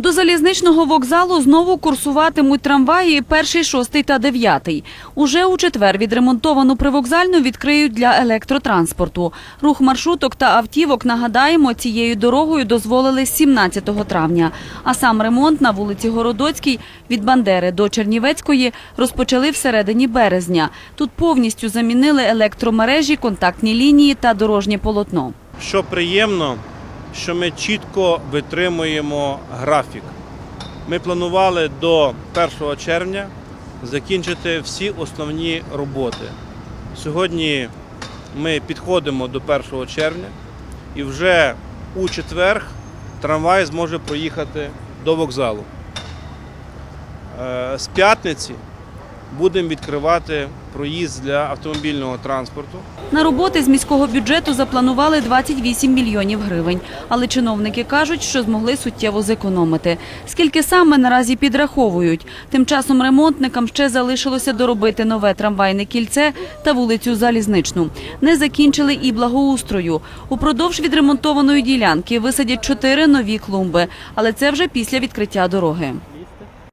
До залізничного вокзалу знову курсуватимуть трамваї перший, шостий та дев'ятий. Уже у четвер відремонтовану привокзальну відкриють для електротранспорту. Рух маршруток та автівок, нагадаємо, цією дорогою дозволили 17 травня. А сам ремонт на вулиці Городоцькій від Бандери до Чернівецької розпочали всередині березня. Тут повністю замінили електромережі, контактні лінії та дорожнє полотно. Що приємно, що ми чітко витримуємо графік. Ми планували до 1 червня закінчити всі основні роботи. Сьогодні ми підходимо до 1 червня і вже у четвер трамвай зможе проїхати до вокзалу. Е, З п'ятниці будемо відкривати проїзд для автомобільного транспорту. На роботи з міського бюджету запланували 28 мільйонів гривень, але чиновники кажуть, що змогли суттєво зекономити. Скільки саме наразі підраховують. Тим часом ремонтникам ще залишилося доробити нове трамвайне кільце та вулицю Залізничну. Не закінчили і благоустрою. Упродовж відремонтованої ділянки висадять чотири нові клумби, але це вже після відкриття дороги.